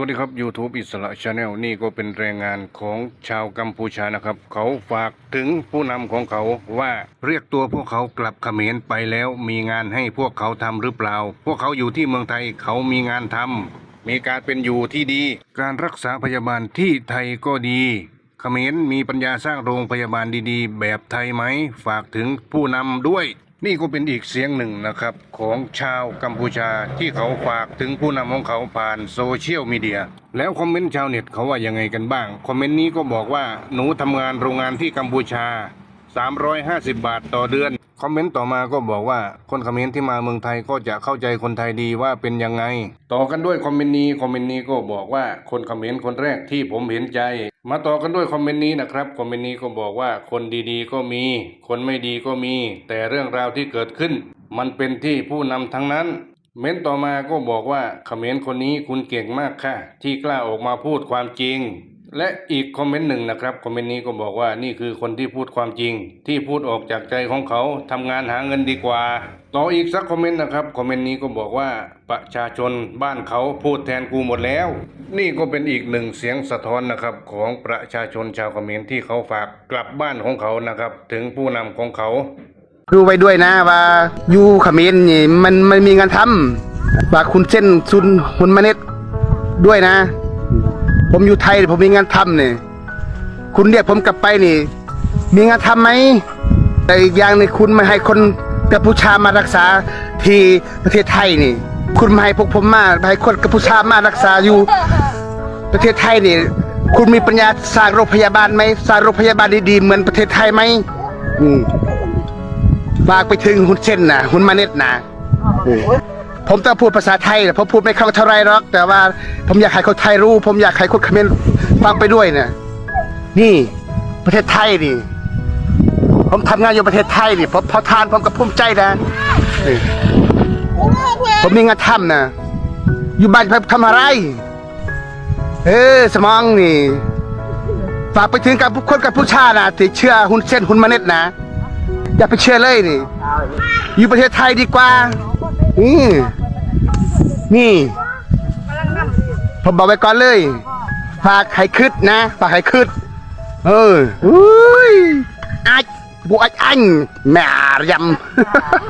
วัสดีครับ YouTube อิสระชาแนลนี่ก็เป็นแรงงานของชาวกัมพูชานะครับ เขาฝากถึงผู้นำของเขาว่าเรียกตัวพวกเขากลับเขมรไปแล้วมีงานให้พวกเขาทำหรือเปล่า พวกเขาอยู่ที่เมืองไทยเขามีงานทำมีการเป็นอยู่ที่ดี การรักษาพยาบาลที่ไทยก็ดีเขมรมีปัญญาสร้างโรงพยาบาลดีๆ แบบไทยไหม ฝากถึงผู้นำด้วย นี่ก็เป็นอีกเสียงหนึ่งนะครับ ของชาวกัมพูชาที่เขาฝากถึงผู้นำของเขาผ่านโซเชียลมีเดียแล้วคอมเมนต์ชาวเน็ตเขาว่ายังไงกันบ้าง คอมเมนต์นี้ก็บอกว่าหนูทำงานโรงงานที่กัมพูชา 350 บาทต่อเดือน คอมเมนต์ต่อมาก็บอกว่าคนคอมเขมรที่มาเมืองไทยก็จะเข้าใจคนไทยดีว่าเป็นยังไง ต่อกันด้วยคอมเมนต์นี้คอมเมนต์นี้ก็บอกว่าคนคอมเขมรคนแรกที่ผมเห็นใจ มาต่อกันด้วยคอมเมนต์นี้นะครับคอมเมนต์นี้ก็บอกว่าคนดีๆก็มี คนไม่ดีก็มี แต่เรื่องราวที่เกิดขึ้น มันเป็นที่ผู้นำทั้งนั้น เม้นต่อมาก็บอกว่าเขมรคนนี้คุณเก่งมากค่ะ ที่กล้าออกมาพูดความจริง และอีกคอมเมนต์หนึ่งนะครับคอมเมนต์นี้ก็บอกว่านี่คือคนที่พูดความจริง ที่พูดออกจากใจของเขาทำงานหาเงินดีกว่า ต่ออีกสักคอมเมนต์นะครับคอมเมนต์นี้ก็บอกว่าประชาชนบ้านเขาพูดแทนกูหมดแล้ว นี่ก็เป็นอีกหนึ่งเสียงสะท้อนนะครับของประชาชนชาวเขมรที่เขาฝากกลับบ้านของเขานะครับ ถึงผู้นำของเขาดูไปด้วยนะว่าอยู่เขมรนี่มันมันมีงานทำฝากคุณเส้นซุนคุณมเน็ตด้วยนะ ผมอยู่ไทยผมมีงานทำเนี่ยคุณเรียกผมกลับไปนี่ มีงานทำไหมแต่อีกอย่างนึงคุณไม่ให้คนกัมพูชามารักษาที่ประเทศไทยนี่ คุณไม่ให้พวกผมมาไม่ให้คนกัมพูชามารักษาอยู่ประเทศไทยนี่ คุณมีปัญญาสร้างโรงพยาบาลไหมสร้างโรงพยาบาลดีๆเหมือนประเทศไทยไหมอืมฝากไปถึงคุณเช่นนะคุณมาเน็ตนะ ผมต้องพูดภาษาไทยนะผมพูดไม่คล่องเท่าไรหรอก แต่ว่าผมอยากให้คนไทยรู้ ผมอยากให้คนเขมรฟังไปด้วยเนะนี่ประเทศไทยนี่ ผมทำงานอยู่ประเทศไทยนี่ผมพอทานผมก็ภูมิใจนะนี่ผมมีงานทำนะอยู่บ้านไปทำอะไร เออสมองนี่ฝากไปถึงกับคนกับผู้ชานะที่เชื่อหุ่นเส้นหุ่นมเน็ตนะ อย่าไปเชื่อเลยนี่ อยู่ประเทศไทยดีกว่า นี่นี่ผมบอกไว้ก่อนเลย ฝากให้คืดนะ ฝากให้คืดเอออุ้ยอัดบวชอันแม่ยำ